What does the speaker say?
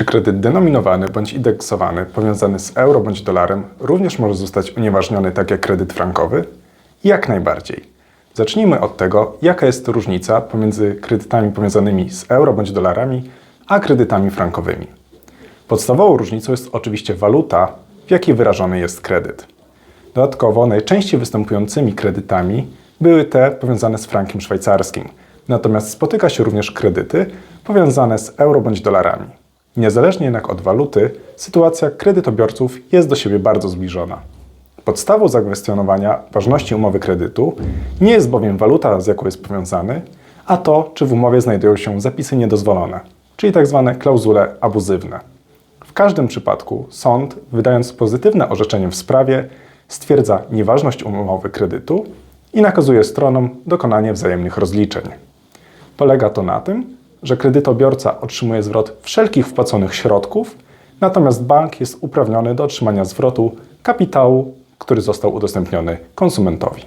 Czy kredyt denominowany bądź indeksowany powiązany z euro bądź dolarem również może zostać unieważniony tak jak kredyt frankowy? Jak najbardziej. Zacznijmy od tego, jaka jest różnica pomiędzy kredytami powiązanymi z euro bądź dolarami, a kredytami frankowymi. Podstawową różnicą jest oczywiście waluta, w jakiej wyrażony jest kredyt. Dodatkowo najczęściej występującymi kredytami były te powiązane z frankiem szwajcarskim, natomiast spotyka się również kredyty powiązane z euro bądź dolarami. Niezależnie jednak od waluty, sytuacja kredytobiorców jest do siebie bardzo zbliżona. Podstawą zakwestionowania ważności umowy kredytu nie jest bowiem waluta, z jaką jest powiązany, a to, czy w umowie znajdują się zapisy niedozwolone, czyli tzw. klauzule abuzywne. W każdym przypadku sąd, wydając pozytywne orzeczenie w sprawie, stwierdza nieważność umowy kredytu i nakazuje stronom dokonanie wzajemnych rozliczeń. Polega to na tym, że kredytobiorca otrzymuje zwrot wszelkich wpłaconych środków, natomiast bank jest uprawniony do otrzymania zwrotu kapitału, który został udostępniony konsumentowi.